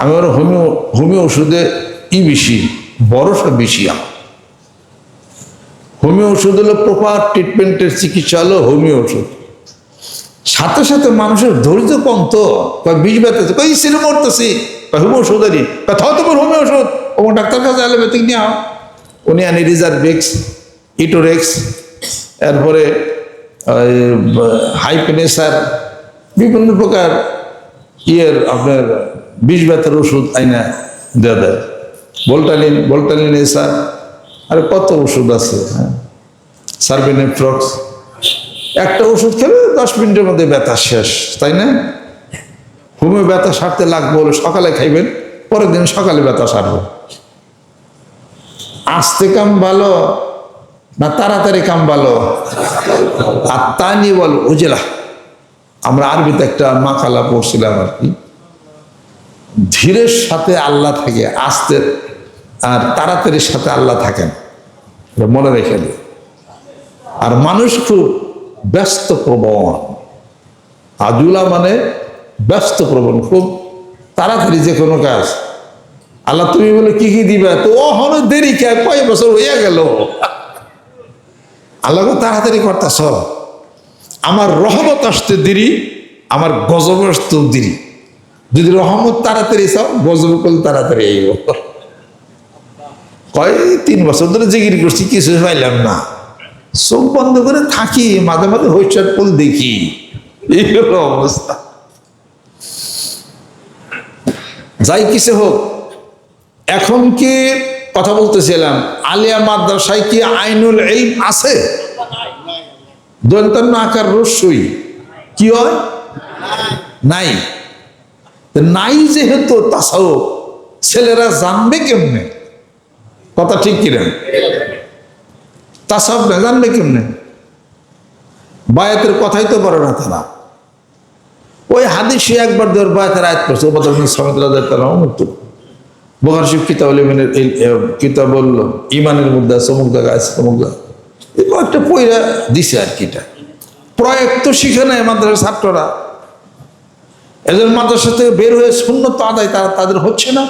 আমি ওর homeo homeo ওষুধে ই বেশি বরফটা বেশি আমার। হোমিও ওষুধ হলো প্রপার ট্রিটমেন্টের চিকিৎসা হলো হোমিও ওষুধ। সাথে সাথে মানুষের ধৈর্য কম তো বিষ ব্যথাতে কই সিনে মরতেছি। হোমিও ওষুধ আনি। কয়, থাও তোমার হোমিও ওষুধ। ও ডাক্তার কাছে অ্যালোপ্যাথিক নিয়ে আও। উনি আনি রিজার্ভেক্স ইটোরেক্স এরপরে হাইপেনেসার বিভিন্ন প্রকার ইয়ের আপনার বিষ ব্যথার ওষুধ আইনা দেওয়া দেয়। ভোল্টালিন ভোল্টালিন এসার আর কত ওষুধ আছে? হ্যাঁ। সার্বিনেফ্রক্স একটা ওষুধ খেলে দশ মিনিটের মধ্যে ব্যথা শেষ, তাই না? হোমিও ব্যথা সারতে লাগবে হলে সকালে খাইবেন, পরের দিন সকালে ব্যথা সারবে। আস্তে কাম ভালো না তাড়াতাড়ি কাম ভালো? আর তা নিয়ে বল, উজেলা। আমরা আরবিতে একটা মাকালা পড়ছিলাম আর কি। ধীরের সাথে আল্লাহ থাকে, আস্তে আর তাড়াতাড়ির সাথে আল্লাহ থাকেন। মনে রেখে দিই। আর মানুষ খুব ব্যস্ত প্রবণ। আজুলা মানে ব্যস্ত প্রবণ, খুব তাড়াতাড়ি যে কোনো কাজ। আল্লাহ তুমি বলে কি কি দিবে? তো ও হন দেরি কে কয় বছর হইয়া গেল। আল্লাহ গো তাড়াতাড়ি করতেছ। আমার রহমত আসতে দেরি, আমার গজব আসতেও দেরি। যদি রহমত তাড়াতাড়ি চাও, গজব করলে তাড়াতাড়ি আইব। কয়, তিন বছর ধরে জিগির করছি, কিছু পাইলাম না। চোখ বন্ধ করে থাকি, মাঝে মাঝে হইচাট ফুল দেখি। এই অবস্থা। যাই কিসে হোক, এখন কি কথা বলতেছিলাম, আলিয়া মাদ্রাসায় কি আইনুল ইলম আছে? দন্তান্ন আকার রস্যই কি হয়? নাই। নাই যেহেতু তাছাও ছেলেরা জানবে কেমনে? কথা ঠিক কিনা? তাসাব না, জানবে কেমনে? বায়াতের কথাই তো বলে না তারা। ওই হাদিসে একবার দেওয়ার বায়াতের আয়াত করছে ওবাদ সমিত রাজার তারা মুক্ত বোখার শিব কিতাব বলল ইমানের জায়গা আছে, অমুক জায়গা এই কয়েকটা পয়রা দিছে আর কি এটা। প্রয়োগ তো শিখে নেয় মাদ্রাসার ছাত্ররা। এদের মাদ্রাসা থেকে বের হয়ে শূন্য তো আদায় তারা তাদের হচ্ছে না।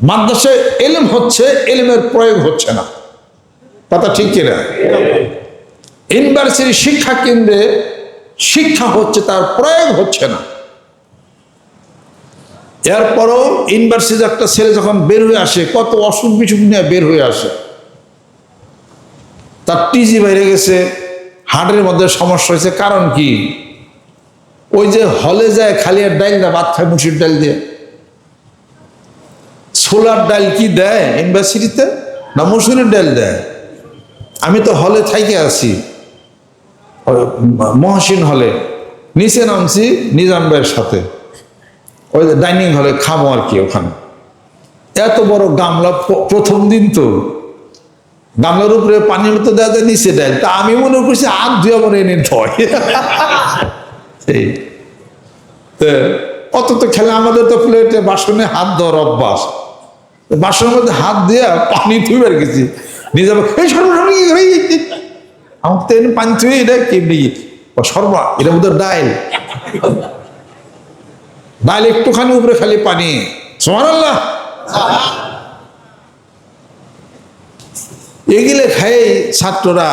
মাদ্রাসায় এলেম হচ্ছে, এলেমের প্রয়োগ হচ্ছে না। কথা ঠিক কিনা ইউনিভার্সিটি শিক্ষা কেন্দ্রে শিক্ষা হচ্ছে, তার প্রয়োগ হচ্ছে না। এরপরও ইউনিভার্সিটির একটা ছেলে যখন বের হয়ে আসে, কত অসুখ বিসুখ নিয়ে বের হয়ে আসে। তার টিজি বাইরে গেছে, হার্টের মধ্যে সমস্যা হয়েছে, কারণ কি? ওই যে হলে যায় খালি আর ডাইল ভাত খায় মুসির ডাল দিয়ে। ছোলার ডাল কি দেয় ইউনিভার্সিটিতে? না মুসুরের ডাল দেয়? আমি তো হলে থাইকে আছি। মহসিন হলে। নিচে নামছি নিজাম ভাইয়ের সাথে। ওই ডাইনিং হলে খামো আর কি ওখানে। এত বড় গামলা প্রথম দিন তো। গামলার উপরে পানির মতো দেওয়া যায় নিচে দেয়। তা আমি মনে করছি আর দুই আমার এনে অত তো খেলে আমাদের তো প্লেটে বাসনে হাত ধর অভ্যাস। বাসনের মধ্যে হাত দিয়ে পানি থুইবার গেছি নিজে আবার, এই সর্ব সর্ব কি করে? আমার তো পানি থুই এটা কেমনি সর্বা এটা মধ্যে ডাইল। ডাইল একটুখানি উপরে খালি পানি। সমান আল্লাহ এগুলো খাই ছাত্ররা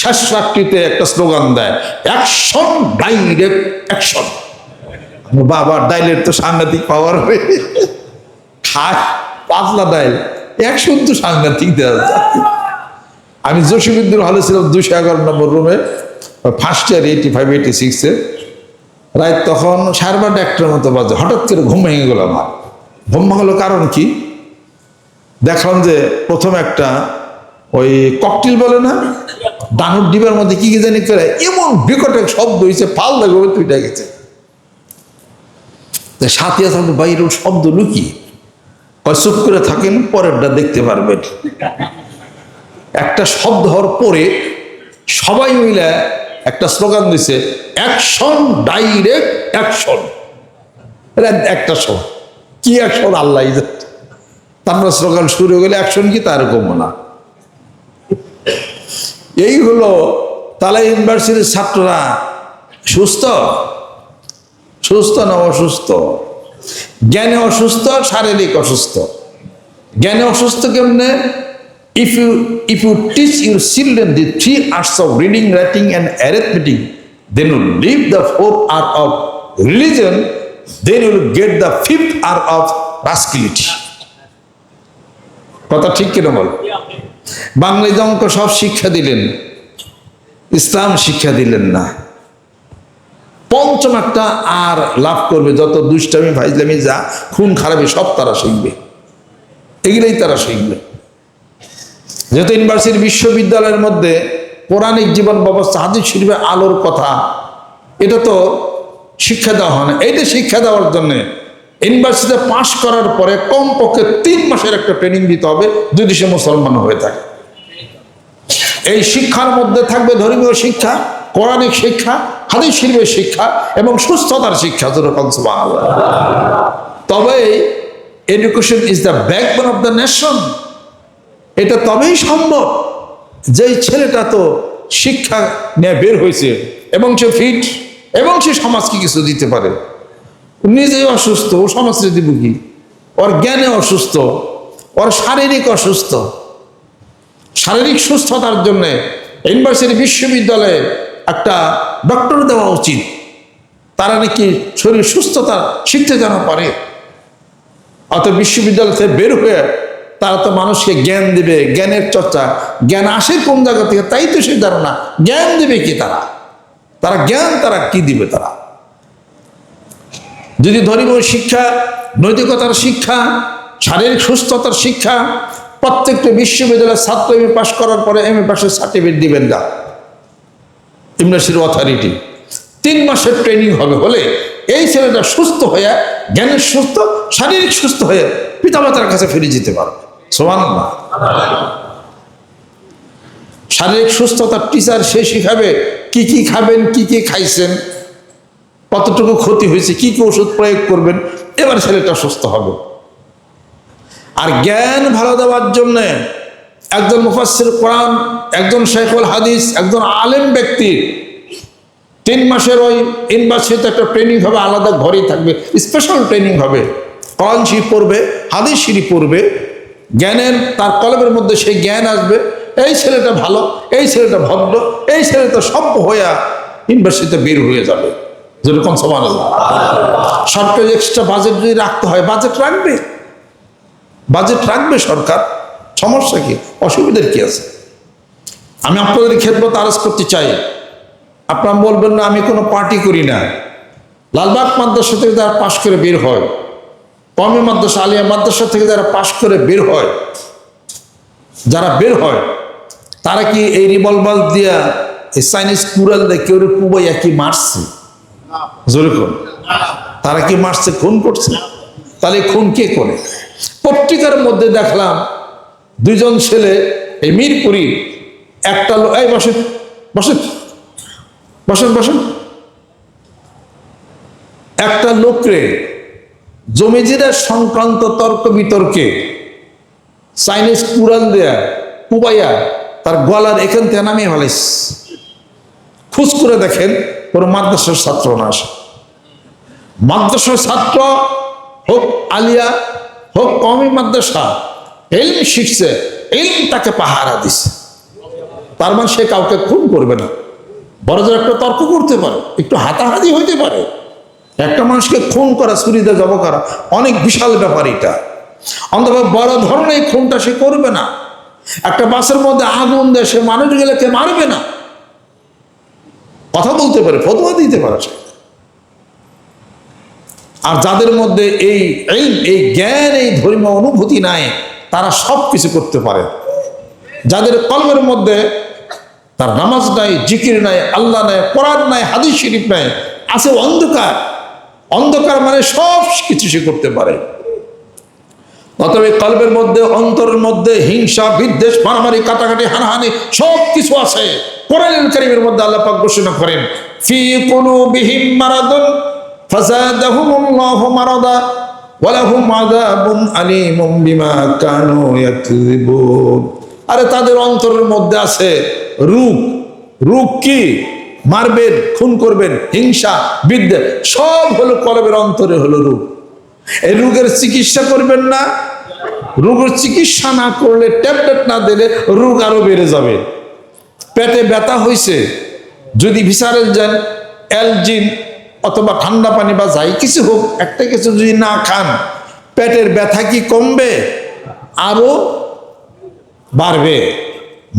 শেষ রাত্রিতে একটা স্লোগান দেয়, অ্যাকশন, ডাইরেক্ট অ্যাকশন। বাবা ডাইলের তো সাংঘাতিক পাওয়ার হবে খায়, পাতলা ডাইল, অ্যাকশন তো সাংঘাতিক দেওয়া আমি জসিবিদ্দুর হলে ছিলাম দুশো এগারো নম্বর রুমে first year eighty five eighty সিক্সে রায় তখন সাড়ে বারোটা একটার মতো বাজে, হঠাৎ করে ঘুম ভেঙে গেল আমার। ঘুম ভাঙলো কারণ কি? দেখলাম যে প্রথম একটা ওই ককটিল বলে না? ডানুর ডিবার মধ্যে কি কি জানি করে, এমন বিকট শব্দ হয়েছে ফাল লাগবে তুইটা গেছে। সাথে আসলে বাইরের শব্দ লুকিয়ে। কয়, চুপ করে থাকেন, পরেরটা দেখতে পারবেন। একটা শব্দ হওয়ার পরে সবাই মিলে একটা স্লোগান দিছে, অ্যাকশন, ডাইরেক্ট অ্যাকশন। একটা শো কি অ্যাকশন? আল্লাহ তারপর স্লোগান শুরু হয়ে গেলে অ্যাকশন কি তার কমো না। এই হলো তালা ইউনিভার্সিটির ছাত্ররা, সুস্থ? সুস্থ না অসুস্থ? জ্ঞানে অসুস্থ, শারীরিক অসুস্থ? জ্ঞানে অসুস্থ কেমনে? If you if you teach your children the three arts of reading writing and arithmetic then will leave the four art of religion then will get the fifth art of rascality কথা ঠিক কিনা বল? বাংলা অঙ্ক সব শিক্ষা দিলেন, ইসলাম শিক্ষা দিলেন না। পঞ্চম একটা আর লাভ করবে, যত দুষ্টামি ভাইজলামি যা খুন খারাপি, সব তারা শিখবে। এগুলোই তারা শিখবে। যেহেতু ইউনিভার্সিটি বিশ্ববিদ্যালয়ের মধ্যে পৌরাণিক জীবন ব্যবস্থা, হাদিস শরীফের আলোর কথা, এটা তো শিক্ষা দেওয়া হয় না। এইটা শিক্ষা দেওয়ার জন্য ইউনিভার্সিটিতে পাশ করার পরে কমপক্ষে তিন মাসের একটা ট্রেনিং দিতে হবে যদি সে মুসলমান হয়ে থাকে। এই শিক্ষার মধ্যে থাকবে ধর্মীয় শিক্ষা, কোরআনিক শিক্ষা, হাদিস শরীফের শিক্ষা এবং সুস্থতার শিক্ষা তবে education is the backbone of the nation এটা তবেই সম্ভব যেই ছেলেটা তো শিক্ষা নিয়ে বের হয়েছে এবং সে ফিট এবং সে সমাজকে কিছু দিতে পারে। নিজেই অসুস্থ, ও দিব ওর জ্ঞানে অসুস্থ, ওর শারীরিক অসুস্থ। শারীরিক সুস্থতার জন্য ইউনিভার্সিটি বিশ্ববিদ্যালয়ে একটা ডক্টর দেওয়া উচিত। তারা নাকি শরীর সুস্থতা শিখতে যেন পারে। অত বিশ্ববিদ্যালয় থেকে বের হয়ে তারা তো মানুষকে জ্ঞান দিবে, জ্ঞানের চর্চা। জ্ঞান আসে কোন জায়গা থেকে? তাই তো সে ধারণা। জ্ঞান দিবে কি তারা? তারা জ্ঞান তারা কি দিবে তারা? যদি ধর্মীয় শিক্ষা, নৈতিকতার শিক্ষা, শারীরিক সুস্থতার শিক্ষা, প্রত্যেকটা বিশ্ববিদ্যালয়ের ছাত্র এম পাশ করার পরে এম এ পাশের সার্টিফিকেট দিবেন না। University authority. তিন মাসের ট্রেনিং হবে, হলে এই ছেলেটা সুস্থ হয়ে, জ্ঞানের সুস্থ, শারীরিক সুস্থ হয়ে পিতামাতার কাছে ফিরে যেতে পারবে। সমান না শারীরিক সুস্থতার টিচার সে শিখাবে, কি কি খাবেন, কি কি খাইছেন। কতটুকু ক্ষতি হয়েছে, কি কি ওষুধ প্রয়োগ করবেন, এবার ছেলেটা সুস্থ হবে। আর জ্ঞান ভালো দেওয়ার জন্য একজন মুফাসির কোরআন, একজন শেখুল হাদিস, একজন আলেম ব্যক্তি, তিন মাসের ওই ইউনিভার্সিটিতে একটা ট্রেনিং হবে, আলাদা ঘরেই থাকবে স্পেশাল ট্রেনিং হবে। কোরআন শরীফ পড়বে, হাদিস শরীফ পড়বে, জ্ঞানের, তার কলমের মধ্যে সেই জ্ঞান আসবে, এই ছেলেটা ভালো, এই ছেলেটা ভদ্র, এই ছেলেটা সভ্য হইয়া ইউনিভার্সিটিতে বের হয়ে যাবে। যেরকম সমান সরকার এক্সট্রা বাজেট যদি রাখতে হয় বাজেট রাখবে? বাজেট রাখবে সরকার? সমস্যা কি? অসুবিধার কি আছে? আমি আপনাদের খেদমত আরজ করতে চাই। আপনারা বলবেন, না, আমি কোনো পার্টি করি না। লালবাগ মাদ্রাসা থেকে যারা পাশ করে বের হয় কমি মাদ্রাসা, আলিয়া মাদ্রাসা থেকে যারা পাশ করে বের হয়, যারা বের হয়, তারা কি এই রিভলভার দিয়া, এই চাইনিজ কুড়াল দিয়ে কেউ কুবাইয়া কি মারছে? জোরে কোন? তারা কি মারছে? খুন করছে? তাহলে খুন কে করে? পত্রিকার মধ্যে দেখলাম দুইজন ছেলে এই মিরপুরি, একটা লোক এই বসেন বসেন বসেন বসেন। একটা লোকরে জমিজিরা সংক্রান্ত তর্ক বিতর্কে চাইনিজ কুড়াল দেয়া, কুবাইয়া তার গলার এখান থেকে নামিয়ে ফেলাইস খুঁজ করে দেখেন কোনো মাদ্রাসার ছাত্র না আসে। মাদ্রাসার ছাত্র হোক আলিয়া, হোক কমি মাদ্রাসা, এলম শিখছে, এলম তাকে পাহারা দিছে। তার মানে সে কাউকে খুন করবে না। বড় জোর একটা তর্ক করতে পারে, একটু হাতাহাতি হইতে পারে। একটা মানুষকে খুন করা ছুরিতে জব করা, অনেক বিশাল ব্যাপার এটা। অন্তত বড় ধরনের খুনটা সে করবে না। একটা বাসের মধ্যে আগুন দেয় সে মানুষগুলোকে মারবে না। কথা বলতে পারে, ফতোয়া দিতে পারে। সে আর যাদের মধ্যে এই এই এই জ্ঞান, এই ধর্মীয় অনুভূতি নাই, তারা সব কিছু করতে পারে। যাদের কলমের মধ্যে তার নামাজ নাই, জিকির নাই, আল্লাহ নাই, কোরআন নাই, হাদিস শরীফ নাই, আছে অন্ধকার। অন্ধকার মানে সব কিছু সে করতে পারে। অতএব এই কলবের মধ্যে, অন্তরের মধ্যে, হিংসা, বিদ্বেষ, মারামারি, কাটাকাটি, হানাহানি, সব কিছু আছে। কোরআনুল কারীমের মধ্যে আল্লাহ পাক ঘোষণা করেন, ফি কুলুবিহিম মারাদুন ফাযাদাহুমুল্লাহু মারাদা ওয়ালাহুম আযাবুন আলীমুম বিমা কানু ইয়াকযিবুন। আরে তাদের অন্তরের মধ্যে আছে রূপ। রূপ কি? মারবেন, খুন করবেন, হিংসা বিদ্যে সব হলো কলবের অন্তরে হলো রোগ এই রোগের চিকিৎসা করবেন না। রোগের চিকিৎসা না করলে ট্যাবলেট না দিলে রোগ আরও বেড়ে যাবে। পেটে ব্যথা হয়েছে যদি ভিসারেল যান, অ্যালজিন অথবা ঠান্ডা পানি বা যাই কিছু হোক, একটা কিছু যদি না খান, পেটের ব্যথা কি কমবে? আরও বাড়বে।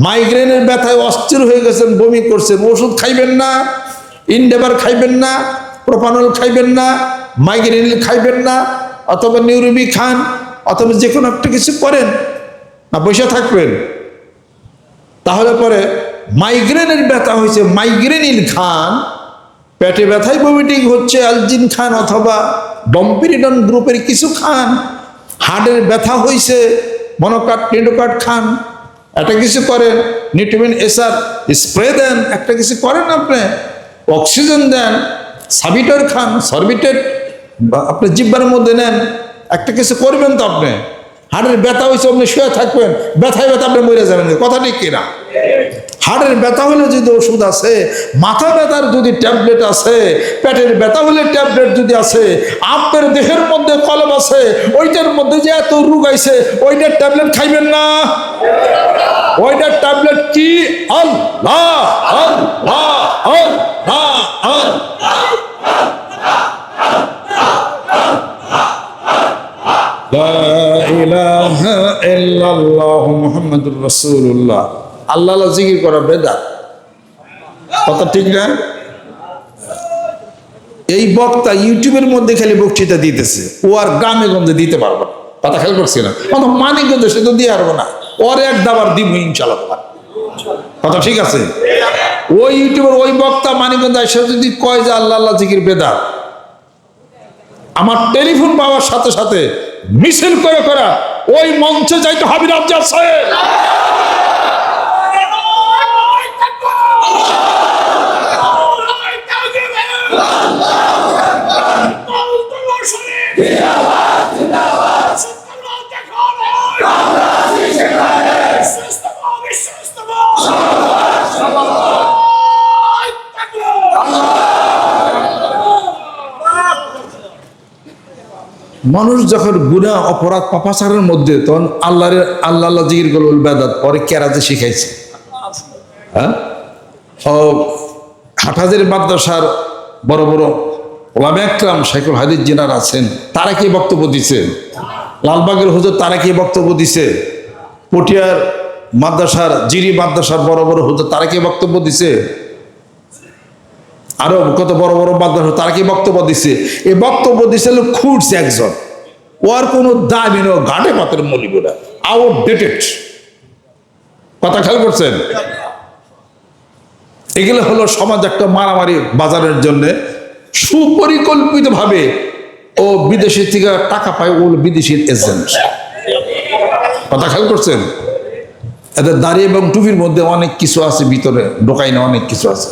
মাইগ্রেনের ব্যথায় অস্থির হয়ে গেছেন, বমি করছেন, ওষুধ খাইবেন না ইনডেভার খাইবেন না, প্রোপানল খাইবেন না মাইগ্রেনিল খাইবেন না, অথবা নিউরোবি খান, অথবা যে কোনো একটা কিছু করেন, না বসে থাকবেন। তাহলে পরে মাইগ্রেনের ব্যথা হয়েছে মাইগ্রেনিল খান, পেটে ব্যথায় বমিটিং হচ্ছে, অ্যালজিন খান অথবা ডম্পিরিডন গ্রুপের কিছু খান হার্টের ব্যথা হয়েছে, মনোকাট টেন্ডোকাট খান, একটা কিছু করেন নিউট্রিমিন এসার স্প্রে দেন, একটা কিছু করেন আপনি, অক্সিজেন দেন, সাবিটার খান সরবিটেড আপনি জিব্বার মধ্যে নেন, একটা কিছু করবেন তো আপনি। হাড়ের ব্যথা হয়েছে আপনি শুয়ে থাকবেন, ব্যথায় ব্যথা আপনি মরে যাবেন। কথা ঠিক কিনা? হাড়ের ব্যথা হলে যদি ওষুধ আছে, মাথা ব্যথার যদি ট্যাবলেট আছে, পেটের ব্যথা হলে ট্যাবলেট যদি আছে আপনার দেহের মধ্যে কলম আছে, ওইটার মধ্যে যে এত রোগ আইছে, ওইটার ট্যাবলেট খাইবেন না? ওইটার ট্যাবলেট কি? আল্লাহ আল্লাহ আল্লাহ আল্লাহ। মুহাম্মাদুর রাসূলুল্লাহ। আল্লাহ জিকির করা বেদাত কথা ঠিক না? এই বক্তা ইউটিউবের মধ্যে খালি বক্তৃতা দিতেছে। ও আর গ্রামে গঞ্জে দিতে পারব না। কথা খেয়াল করছি না। অত মানিকগঞ্জে সে তো দিয়ে পারব না। ওর এক দাবার দিব ইনশাল্লাহ কথা ঠিক আছে? ওই ইউটিউবের ওই বক্তা মানিকগঞ্জ এসে যদি কয় যে আল্লাহ আল্লাহ জিকির বেদাত আমার টেলিফোন পাওয়ার সাথে সাথে মিছিল করে করা ওই মঞ্চে যাইতে হাবিরাজ যাচ্ছে মানুষ যখন গুণা অপরাধ, পাপাচারের মধ্যে তখন আল্লাহ আল্লাহ জিকির করল বেদাত, পরে কেরাতে শিখাইছে। হ্যাঁ? হাটাজের মাদ্রাসার বড় বড় ওলামে একরাম শেখুল হাদিস জিনার আছেন, তারা কি বক্তব্য দিছে? লালবাগের হুজুর, তারা কি বক্তব্য দিছে? পটিয়ার মাদ্রাসার, জিরি মাদ্রাসার বড় বড় হুজুর, তারা কি বক্তব্য দিছে? আরও কত বড় বড় মাদ্রাসা তারা কি বক্তব্য দিছে? এই বক্তব্য দিছে খুঁড়ছে একজন। ওর কোনো দাবি নেই ঘাটে পাতের মলিগুলা আউটডেটেড কথা খেয়াল করছেন? এগুলো হলো সমাজ একটা মারামারি বাজারের জন্য। সুপরিকল্পিতভাবে ও বিদেশি থেকে টাকা পায় ও বিদেশির এজেন্ট কথা খেয়াল করছেন? এদের দাড়ি এবং টুপির মধ্যে অনেক কিছু আছে, ভিতরে ঢোকাই না অনেক কিছু আছে।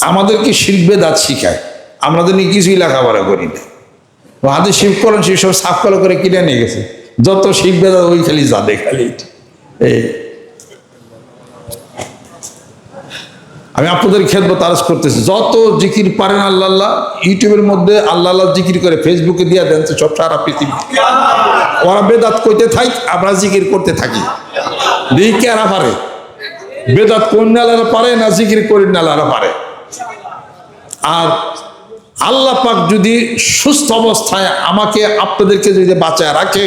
আমাদেরকে শিল্পে দাঁত শিখায়। আমাদের নিয়ে কিছুই লেখাপড়া করি না। হাতে শিব করেন, সেই সব সাফ কলা করে কিনে নিয়ে গেছে। যত শিব বেদা ওই খালি যাবে খালি। এই। আমি আপনাদের খেদমত আরজ করতেছি। যত জিকির পারেন আল্লাহ আল্লাহ, ইউটিউবের মধ্যে আল্লাহ আল্লাহ জিকির করে, ফেসবুকে দিয়ে দেন সব সারা পৃথিবী। ওরা বেদাত কইতে থাক, আমরা জিকির করতে থাকি। দিই কে আরা পারে। বেদাত কোন নালারা পারে না জিকির করি নালারা পারে। আর আল্লাহ পাক যদি সুস্থ অবস্থায় আমাকে আপনাদেরকে যদি বাঁচায় রাখে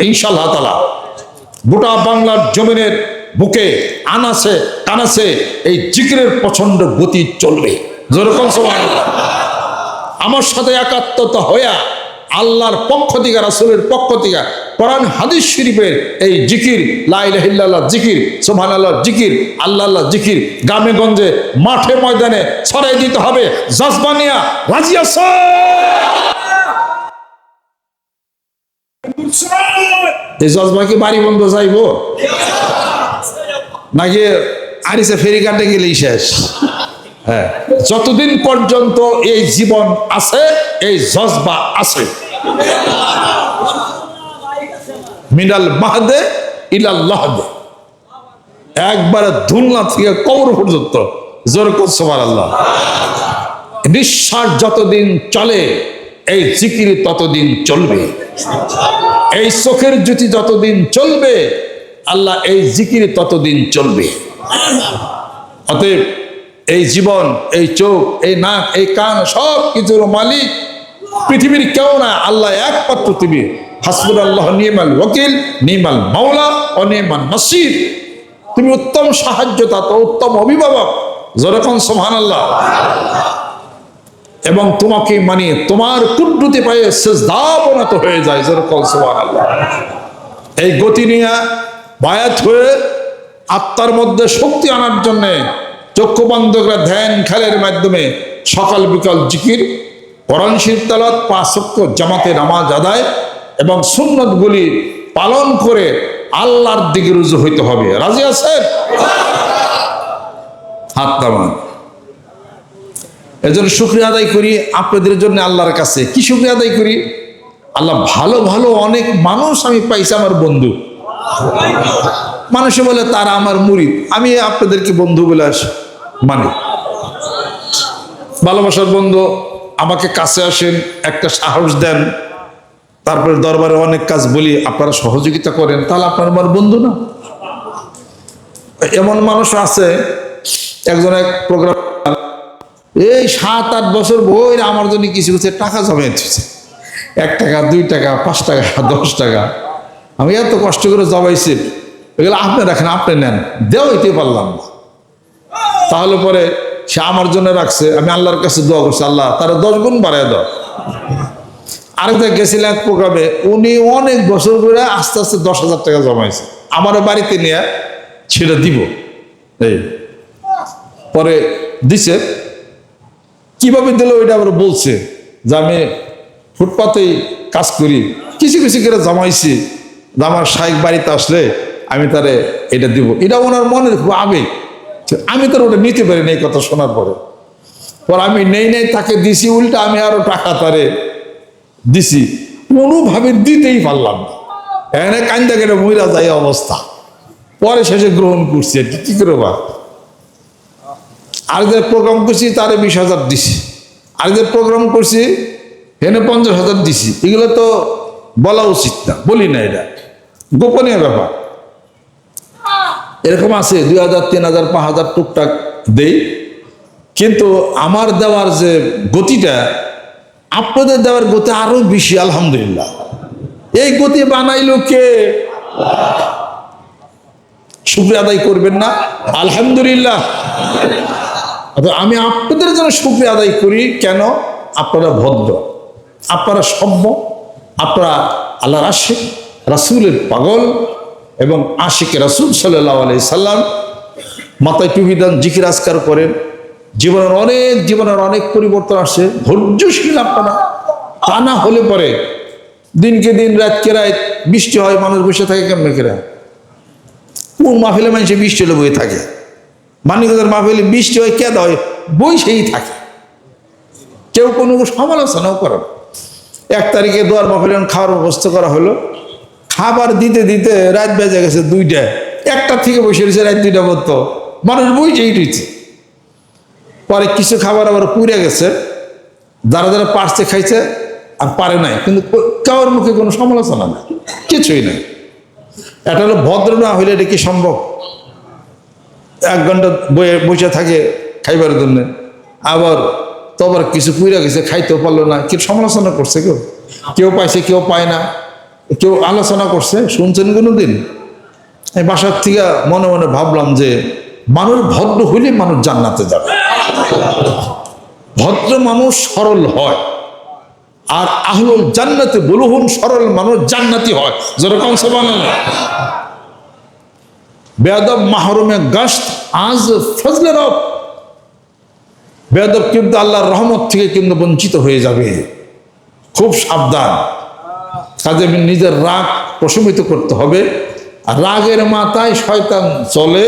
ইনশাল্লাহ তালা গোটা বাংলার জমিনের বুকে আনাসে, কানাসে এই জিকিরের প্রচণ্ড গতি চলবে। যেরকম সময় আমার সাথে একাত্মতা হইয়া আল্লাহর পক্ষ থেকে, রাসুলের পক্ষ থেকে কোরআন, হাদিস শরীফের এই জিকির লাইলাহিল্লাহ জিকির সোহান আল্লাহ জিকির আল্লাহ আল্লাহ জিকির গ্রামে গঞ্জে, মাঠে ময়দানে ছড়াই দিতে হবে। জজবানিয়া, রাজি আছে? এই জজবা কি বন্ধ নাকি আরিসে ফেরি কাটে গেলেই শেষ? হ্যাঁ যতদিন পর্যন্ত এই জীবন আছে, এই জজবা আছে। মিনাল মাহদে ইলাল লাহদে। একবারে ধুলনা থেকে কবর পর্যন্ত। জোর করছোবার আল্লাহ নিঃশ্বাস যতদিন চলে, এই জিকির ততদিন চলবে। এই চোখের জ্যোতি যতদিন চলবে, আল্লাহ এই জিকির ততদিন চলবে। অতএব এই জীবন, এই চোখ, এই নাক, এই কান সব কিছুর মালিক। পৃথিবীর কেউ না, আল্লাহ একমাত্র তুমি হাসবুল আল্লাহ নিয়মাল ওকিল নিমাল মাওলা অনিয়মাল নসির তুমি উত্তম সাহায্যদাতা, উত্তম অভিভাবক। যেরকম সোহান আল্লাহ এবং তোমাকে মানে তোমার কুণ্ডুতে পায়ে সেজদাবনত হয়ে যায়, যেরকম সোহান আল্লাহ এই গতি নিয়ে বায়াত হয়ে আত্মার মধ্যে শক্তি আনার জন্য চক্ষু বন্ধ করে ধ্যান খেলের মাধ্যমে সকাল বিকাল জিকির কোরআন শরীফ তালাত পাঁচ সপ্ত জামাতে নামাজ আদায় এবং সুন্নতগুলি পালন করে আল্লাহর দিকে রুজু হইতে হবে। রাজি আছেন? হাত এজন্য শুক্রিয়া আদায় করি আপনাদের জন্য আল্লাহর কাছে। কি শুক্রিয়া আদায় করি? আল্লাহ ভালো ভালো অনেক মানুষ আমি পাইছি আমার বন্ধু। মানুষে বলে, তারা আমার মুরিদ। আমি আপনাদেরকে বন্ধু বলে আস। মানে ভালোবাসার বন্ধু, আমাকে কাছে আসেন, একটা সাহস দেন, তারপরে দরবারে অনেক কাজ বলি, আপনারা সহযোগিতা করেন, তাহলে আপনার আমার বন্ধু না? এমন মানুষ আছে, একজন এক প্রোগ্রাম এই সাত আট বছর বই আমার জন্য কিছু কিছু টাকা জমে এক টাকা, দুই টাকা, পাঁচ টাকা, দশ টাকা। আমি এত কষ্ট করে জমাইছি। এগুলো আপনি রাখেন, আপনি নেন। দেও এতে পারলাম না। তাহলে পরে সে আমার জন্য রাখছে, আমি আল্লাহর কাছে দোয়া করছি, আল্লাহ, তারা দশ গুণ বাড়ায় দাও। আরেকটা গেছিলেন এক প্রোগ্রামে, উনি অনেক বছর ধরে আস্তে আস্তে দশ হাজার টাকা জমাইছে। আমার বাড়িতে নিয়ে ছেড়ে দিব। এই, পরে দিছে। কীভাবে দিল ওইটা আবার বলছে যে আমি ফুটপাতেই কাজ করি, কিছু কিছু করে জমাইছি আমার শাইক বাড়িতে আসলে আমি তারে এটা দিব। এটা ওনার মনের খুব আবেগ। আমি তো ওটা নিতে পারি না এই কথা শোনার পরে। পর আমি নেই নেই, তাকে দিছি, উল্টা আমি আরও টাকা তারে দিছি। কোনোভাবে দিতেই পারলাম না। এখানে কান্দা কেটে মহিলা যাই অবস্থা। পরে শেষে গ্রহণ করছি কি। করে বা আর? যে প্রোগ্রাম করছি, তারে বিশ হাজার দিছি। আর যে প্রোগ্রাম করছি, হেনে পঞ্চাশ হাজার দিছি। এগুলো তো বলা উচিত না। বলি না এটা। গোপনীয় ব্যাপার। এরকম আছে, দুই হাজার, তিন হাজার, পাঁচ হাজার টুকটাক দেই। কিন্তু আমার দেওয়ার যে গতিটা, আপনাদের দেওয়ার গতি আরও বেশি, আলহামদুলিল্লাহ। এই গতি বানাইলো কে? শুক্রিয়া আদায় করবেন না, আলহামদুলিল্লাহ। আমি আপনাদের জন্য শুক্রিয়া আদায় করি, কেন? আপনারা ভদ্র, আপনারা সভ্য, আপনারা আল্লাহ আশিক রাসুলের পাগল এবং আশিকে রাসুল সাল্লাহ আলাই সাল্লাম মাথায় টুপি দেন, জিকির আজকার করেন। জীবনের অনেক জীবনের অনেক পরিবর্তন আসে। ধৈর্যশীল আপনারা। তা না হলে পরে দিনকে দিন, রাতকে রাত বৃষ্টি হয়, মানুষ বসে থাকে কেমন কেরা? কোন মাহফিলে মানুষে বৃষ্টি হলে বয়ে থাকে? মানিকদের মাহফিলে বৃষ্টি হয় কে হয় বই সেই থাকে। কেউ কোনো সমালোচনাও করে না। এক তারিখে দোয়ার মাহফিলে খাওয়ার ব্যবস্থা করা হলো। খাবার দিতে দিতে রাত বেজে গেছে দুইটা। একটা থেকে বসে রয়েছে, রাত দুইটা মতো মানুষ বই যেই রয়েছে। পরে কিছু খাবার আবার পুড়ে গেছে। যারা যারা পারছে খাইছে আর পারে নাই। কিন্তু কারোর মুখে কোনো সমালোচনা নাই। কিছুই নাই। এটা হলো ভদ্র না হইলে এটা কি সম্ভব? এক ঘণ্টা বয়ে বসে থাকে খাইবার জন্য। আবার তো আবার কিছু পুইরা গেছে, খাইতেও পারল না। কেউ সমালোচনা করছে কেউ কেউ পাইছে, কেউ পায় না। কেউ আলোচনা করছে, শুনছেন কোনো দিন এই বাসার থেকে মনে মনে ভাবলাম যে মানুষ ভদ্র হইলে মানুষ জান্নাতে যাবে। ভদ্র মানুষ সরল হয়, আর আহলুল জান্নাতে বলুহুন সরল মানুষ জান্নাতি হয়। যেরকম সবান বেয়াদব মাহরুমে গাস্ত, আজ ফজলের রব। বেয়াদব কিন্তু আল্লাহর রহমত থেকে কিন্তু বঞ্চিত হয়ে যাবে। খুব সাবধান। কাজে নিজের রাগ প্রশমিত করতে হবে। রাগের মাথায় শয়তান চলে,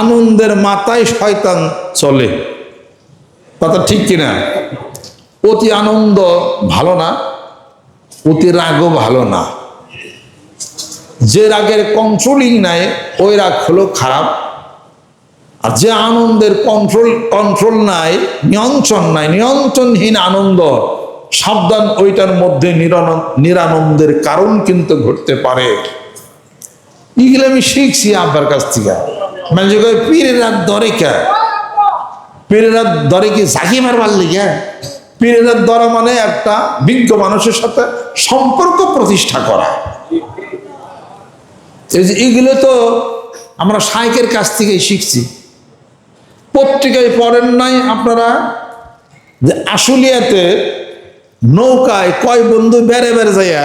আনন্দের মাথায় শয়তান চলে। কথা ঠিক কিনা? অতি আনন্দ ভালো না, অতি রাগও ভালো না। যে রাগের কন্ট্রোলিং নাই, ওই রাগ হলো খারাপ। আর যে আনন্দের কন্ট্রোল কন্ট্রোল নাই, নিয়ন্ত্রণ নাই, নিয়ন্ত্রণহীন আনন্দ সাবধান, ওইটার মধ্যে নিরানন্দ নিরানন্দের কারণ কিন্তু ঘটতে পারে। এগুলো আমি শিখছি আব্বার কাছ থেকে। মানে পীরের রাত দরে কে? পীরের রাত ধরে কি জাকি মারবার লিগে? পীরের ধরা মানে একটা বিজ্ঞ মানুষের সাথে সম্পর্ক প্রতিষ্ঠা করা। এগুলো তো আমরা সাইকের কাছ থেকেই শিখছি। পত্রিকায় পড়েন নাই আপনারা যে আশুলিয়াতে নৌকায় কয় বন্ধু বেড়ে বেড়ে যাইয়া,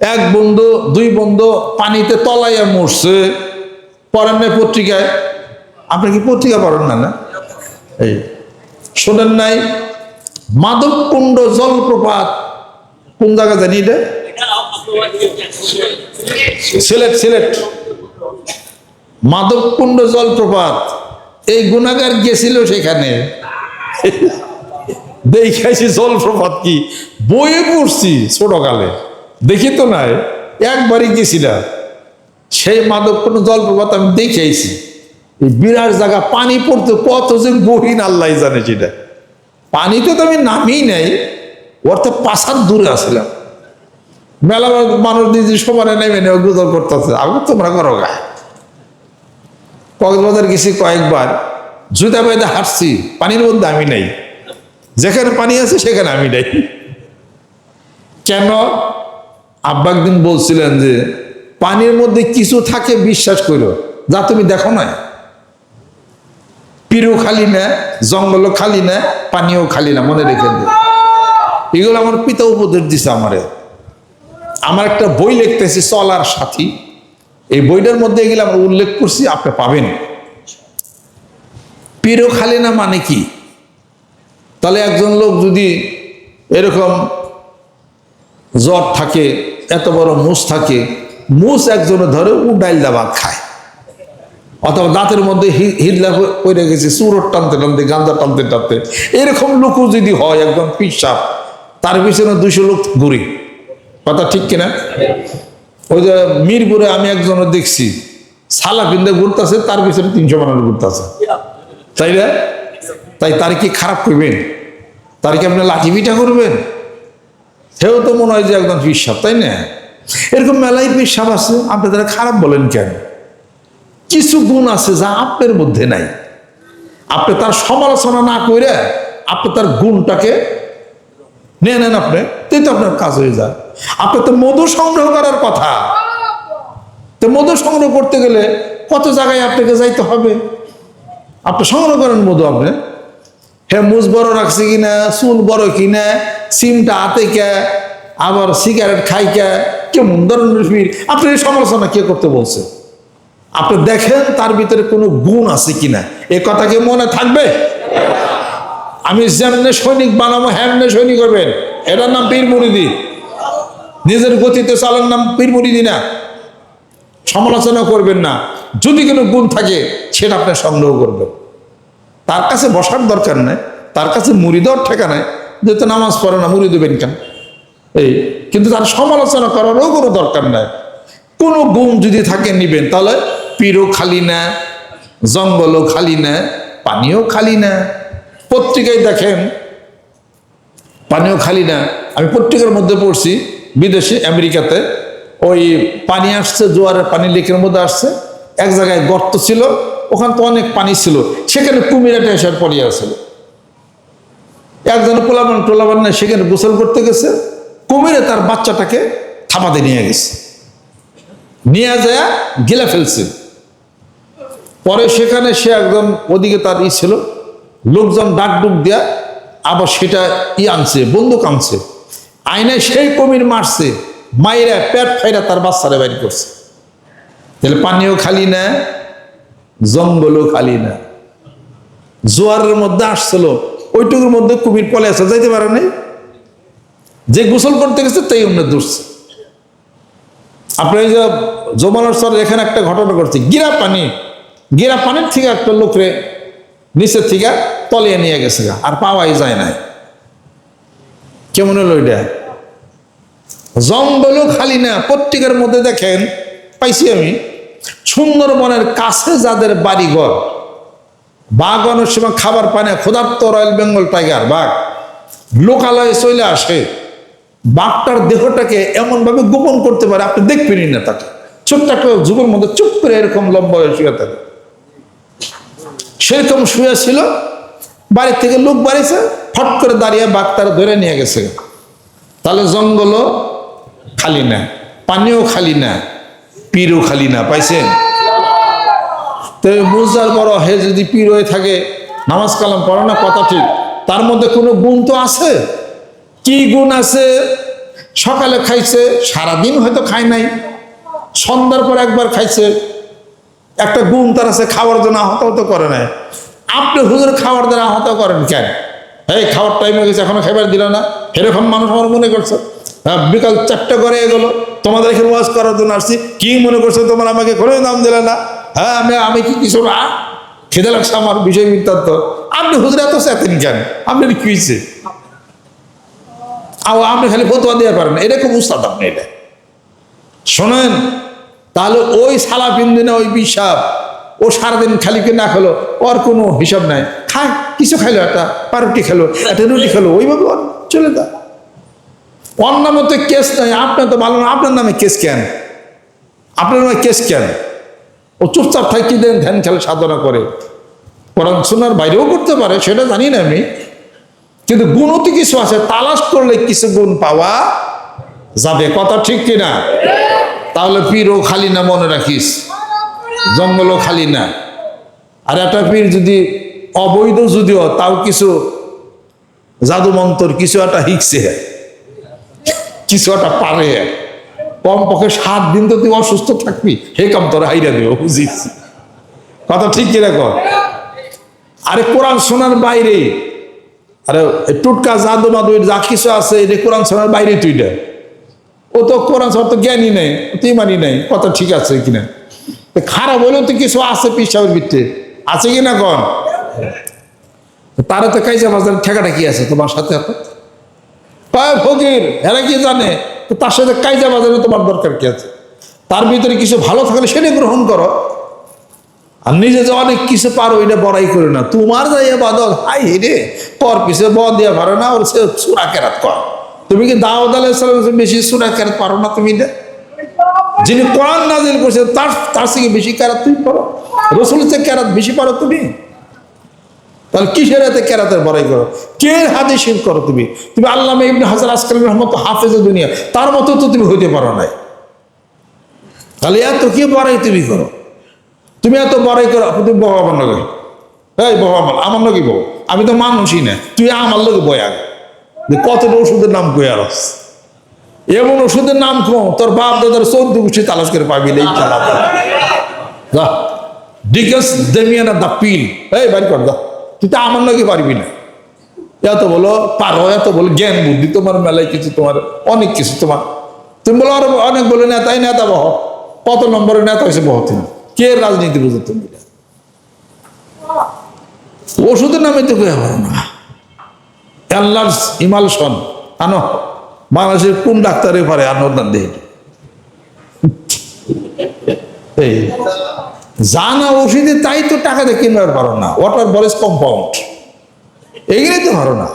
এক বন্ধু, দুই বন্ধু পানিতে তলাইয়া মরছে। পড়েন নাই পত্রিকায়? আপনি কি পত্রিকা পড়েন না না? এই, শোনেন নাই? মাধবকুণ্ড জলপ্রপাত কোন জায়গা জানি এটা? সিলেট সিলেট। মাধবকুণ্ড জলপ্রপাত, এই গুণাগার গেছিল সেখানে। দেখাইছি জলপ্রপাত কি? বইয়ে পড়ছি ছোটকালে। দেখি তো নাই, একবারই গেছিলাম সেই মাধবকুণ্ড জলপ্রপাত আমি দেখেছি এই বিরাট জায়গা, পানি পড়তে কত যে গহীন, আল্লাহ জানে সেটা। পানিতে তো আমি নামি নাই তো পাশার দূরে আসলাম মেলা মানুষ নিজে সমানে নেমে নেওয়া গুজল করতেছে আমি তোমরা করো গা। কক্সবাজার গেছি কয়েকবার, জুতা বাইদে হাঁটছি, পানির মধ্যে আমি নাই। যেখানে পানি আছে, সেখানে আমি নাই। কেন? আব্বা একদিন বলছিলেন যে, পানির মধ্যে কিছু থাকে, বিশ্বাস করো যা তুমি দেখো না পিরও খালি না, জঙ্গলও খালি না, পানিও খালি না, মনে রেখে দিন। এগুলো আমার পিতা উপদেশ দিছে আমারে। আমার একটা বই লিখতেছি, চলার সাথী। এই বইটার মধ্যে এগুলো আমরা উল্লেখ করছি, আপনি পাবেন। পিরো খালি না মানে কি? তাহলে একজন লোক যদি এরকম জ্বর থাকে, এত বড় মুস থাকে মুস একজনে ধরে উ ডাইল দাবাত খায়। অথবা দাঁতের মধ্যে হি- হিরলা পড়ে গেছে, চুরোট টানতে টানতে গান্দা টানতে টানতে। এরকম লোকও যদি হয় একদম পিসাব তার পিছনে দুশো লোক ঘুরি। কথা ঠিক কিনা? ওই যে মিরপুরে আমি একজনের দেখছি, সালা পিন্দে ঘুরতেছে, তার পিছনে তিনশো মানুষ ঘুরতেছে। তাই না? তাই তার কি খারাপ করবেন তার কি আপনি লাঠি পিঠা করবেন? সেও তো মনে হয় যে একদম পিসাব তাই না? এরকম মেলাই পিসাব আছে, আপনি তারা খারাপ বলেন কেন? কিছু গুণ আছে যা আপনার মধ্যে নাই। আপনি তার সমালোচনা না করে আপনি তার গুণটাকে নিয়ে নেন আপনি, তাই তো আপনার কাজ হয়ে যায়। আপনি তো মধু সংগ্রহ করার কথা। তো মধু সংগ্রহ করতে গেলে কত জায়গায় আপনাকে যাইতে হবে? আপনি সংগ্রহ করেন মধু আপনি। হ্যাঁ মুজ বড় রাখছে কিনা, চুল বড় কিনা, সিমটা হাতে কে, আবার সিগারেট খাই কে, কেমন ধরনের আপনি এই সমালোচনা কে করতে বলছে? আপনি দেখেন তার ভিতরে কোনো গুণ আছে কিনা। এ কথা কি মনে থাকবে? আমি যেমনে সৈনিক বানাবো, হেমনে সৈনিক হবেন এটার নাম পীর মুরিদি। নিজের গতিতে চালার নাম পীর না। সমালোচনা করবেন না। যদি কোনো গুণ থাকে, সেটা আপনি সংগ্রহ করবেন। তার কাছে বসার দরকার নেই, তার কাছে মুড়ি দেওয়ার ঠেকা নাই, যেহেতু নামাজ পড়ে না, মুড়ি দেবেন কেন? এই, কিন্তু তার সমালোচনা করারও কোনো দরকার নাই। কোনো গুণ যদি থাকে নিবেন, তাহলে পীরও খালি না, জঙ্গলও খালি না পানিও খালি না। পত্রিকায় দেখেন পানিও খালি না। আমি পত্রিকার মধ্যে পড়ছি, বিদেশে, আমেরিকাতে। ওই পানি আসছে, জোয়ারের পানি লেকের মধ্যে আসছে। এক জায়গায় গর্ত ছিল ওখানে তো অনেক পানি ছিল। সেখানে কুমিরাটা এসে পড়িয়ে আসছিল একজন পোলাবান টোলাবান না সেখানে গোসল করতে গেছে। কুমিরে তার বাচ্চাটাকে থাপাতে নিয়ে গেছে। নিয়ে যায়, গিলে ফেলছে। পরে সেখানে সে একদম ওদিকে তার ই ছিল, লোকজন ডাক ডুক দেয়া আবার সেটা ই আনছে, বন্দুক আনছে। আয়নায় সেই কমির মারছে মায়েরা পেট ফাইরা তার বাচ্চারা বাড়ি করছে। তাহলে পানিও খালি না জঙ্গলও খালি না। জোয়ারের মধ্যে আসছিল, ওইটুকুর মধ্যে কুমির পলে আছে, যাইতে পারে নাই? যে গোসল করতে গেছে, তাই অন্য দূরছে আপনি ওই যে জমানোর স্যার এখানে একটা ঘটনা করছে গিরা পানি, গিরা পানির থেকে একটা লোকরে নিচের থেকে তলিয়ে নিয়ে গেছে আর পাওয়াই যায় নাই। কেমন হলো এটা জঙ্গলও খালি না পত্রিকার মধ্যে দেখেন, পাইছি আমি। সুন্দরবনের কাছে যাদের বাড়িঘর, বাঘ অনেক সময় খাবার পায় ক্ষুধার্ত রয়্যাল বেঙ্গল টাইগার, বাঘ। লোকালয়ে চলে আসে, বাঘটার দেহটাকে এমনভাবে গোপন করতে পারে, আপনি দেখবেনই না তাকে। ছোট্ট যুগের মধ্যে চুপ করে এরকম লম্বা হয়ে শুয়ে থাকে। সেরকম শুয়ে ছিল বাড়ি থেকে লোক বাড়িছে ফট করে দাঁড়িয়ে বাঘ ধরে নিয়ে গেছে। তাহলে জঙ্গলও খালি না, পানিও খালি না, পীরও খালি না, পাইছেন? তো বুঝার বড় হে যদি পীর হয়ে থাকে, নামাজ কালাম পড়ে না, কথা ঠিক। তার মধ্যে কোনো গুণ তো আছে? কি গুণ আছে? সকালে খাইছে, সারাদিন হয়তো খায় নাই। সন্ধ্যার পর একবার খাইছে। একটা গুণ তার আছে, খাওয়ার জন্য আহত হত করে নাই। আপনি হুজুর খাওয়ার দ্বারা আহত করেন কেন? এই খাওয়ার টাইম হয়ে গেছে, এখনও খাবার দিল না। এরকম মানুষ আমার মনে করছে। হ্যাঁ বিকাল চারটে করে এগোলো তোমাদের এখানে ওয়াজ করার জন্য আসছি। কি মনে করছ তোমার আমাকে? কোনো দাম দিলে না। হ্যাঁ আমি আমি কি কিছু না? খেতে লাগছে আমার, বিষয় বৃত্তান্ত। আপনি হুজুর এত চেতেন কেন? আপনি কি হয়েছে? আপনি খালি ফতোয়া দিয়ে পারেন। এটা খুব উস্তাদ আপনি এটা। শোনেন, তাহলে ওই সালা দিনে ওই বিষাপ ও সারাদিন খালিকে না খেলো? ওর কোনো হিসাব নাই। খায়, কিছু খাইলো একটা পারুটি খেলো, একটা রুটি খেলো, ওইভাবে চলে যা ওর নামে তো কেস নাই, আপনার তো ভালো না, আপনার নামে কেস কেন? আপনার নামে কেস কেন? ও চুপচাপ থাকি দেন, ধ্যান খেলে সাধনা করে। কোরআন শোনার বাইরেও করতে পারে, সেটা জানি না আমি। কিন্তু গুণও তো কিছু আছে, তালাশ করলে কিছু গুণ পাওয়া যাবে। কথা ঠিক কিনা? তাহলে পীরও খালি না মনে রাখিস। জঙ্গলও খালি না। আর একটা পীর যদি অবৈধ যদিও, তাও কিছু জাদু মন্তর কিছু একটা হিকছে। কিছু একটা পারে। কম পক্ষে সাত দিন তো তুই অসুস্থ থাকবি। হে কাম তোরা হাইরা দেব বুঝিস? কথা ঠিক কিনা কর আরে কোরআন শোনার বাইরে। আরে টুটকা জাদু মাদু যা কিছু আছে এটা কোরআন শোনার বাইরে তুই এটা ও তো কোরআন শোনার তো জ্ঞানী নেই তুই মানি নেই। কথা ঠিক আছে কিনা? খারাপ হলেও তো কিছু আছে পিসাবের ভিত্তে আছে কিনা কন? তারা তো কাইজা বাজার ঠেকাটা কি আছে তোমার সাথে কয় ফকির, এরা কি জানে? তো তার সাথে কাইজা বাজারে তোমার দরকার কি আছে? তার ভিতরে কিছু ভালো থাকলে সেটা গ্রহণ করো। আর নিজে যে অনেক কিছু পারো, এটা বড়াই করে না। তোমার যাইয়া বাদল হাই রে তোর পিছে ব দিয়া পারো না ওর সে সুরা কেরাত কর। তুমি কি দাওয়াত আলাইসালাম বেশি সুরা কেরাত পারো না তুমি না যিনি কোরআন নাজিল করছে তার তার থেকে বেশি কেরাত তুমি পারো। রসুল থেকে কেরাত বেশি পারো তুমি? তাহলে কিসের এতে কেরাতের বড়াই করো? কে হাদিসিন করো তুমি? তুমি আল্লাহ ইবনে হাজার আজকাল রহমত হাফেজ দুনিয়া। তার মতো তো তুমি হইতে পারো নাই। তাহলে এত কি বড়াই তুমি করো? তুমি এত বড়াই করো তুমি বাবা আমার লগে। এই বাবা আমার আমার লগে বউ। আমি তো মানুষই না। তুই আমার লগে বই আগে। কতটা ওষুধের নাম কই আর এমন ওষুধের নাম কো তোর বাপ দাদার চৌদ্দ গোষ্ঠী তালাশ করে পাবি এই ডিকেস দেমিয়ানা দা পিল এই বাড়ি কর, যা। তুই তো আমার নাকি পারবি না। এত বলো, পারো, এত বলো, জ্ঞান, বুদ্ধি, তোমার মেলায় কিছু, তোমার অনেক কিছু, তোমার তুমি বলো, আর অনেক বলে নেতাই নেতা বহ। কত নম্বরের নেতা হয়েছে বহ তুমি? কে রাজনীতি বুঝো তুমি? ওষুধের নামে তো কেউ না। আল্লাহর ইমাল শোন আনো, বাংলাদেশের কোন ডাক্তারে পারে আনোদান দেহ? এই। জানা ওষুধে তাই তো টাকা দিয়ে কিনবার পারো না। ওয়াটার বলেজ কম্পাউন্ড এগুলোই তো পারো না।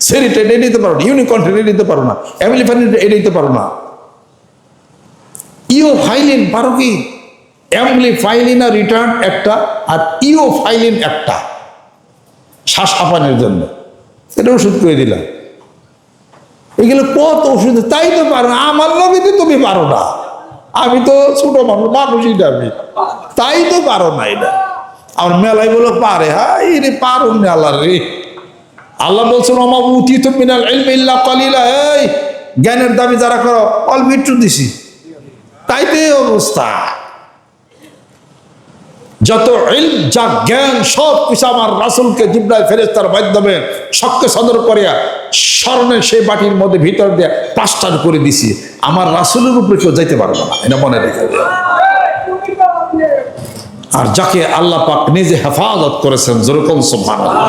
সেরিটা এটা নিতে পারো না। ইউনিকন্টেন্ট এটা নিতে পারো না। অ্যামিলিফাইন এটা নিতে পারো না। ইও ফাইলিন পারো কি? অ্যাম্পলিফাইলিন আর রিটার্ন একটা আর ইও ফাইলিন একটা। শ্বাস হাঁপানোর জন্য। এটা ওষুধ করে দিলাম। এগুলো কত ওষুধ? তাই তো পারো না। আমার লগে তুমি পারো না। আমি তো ছোট মানুষ, মানুষই আমি। তাই তো পারো না এটা। আর মেলাই বলে পারে হ্যাঁ রে পারো মেলা রে। আল্লাহ বলছেন অমা উঠি তো মিনাল জ্ঞানের দাবি যারা করো, অল্প একটু দিছি। তাই তো অবস্থা। যত ইল যা জ্ঞান, সব কিছু আমার রাসুলকে জিব্রাই ফেরেস্তার মাধ্যমে শক্ত সদর করিয়া স্মরণে সেই বাটির মধ্যে ভিতর দিয়ে প্লাস্টার করে দিছি। আমার রাসুলের উপরে কেউ যাইতে পারবে না, এটা মনে রেখে আর যাকে আল্লাহ পাক নিজে হেফাজত করেছেন, যেরকম সুবহানাল্লাহ।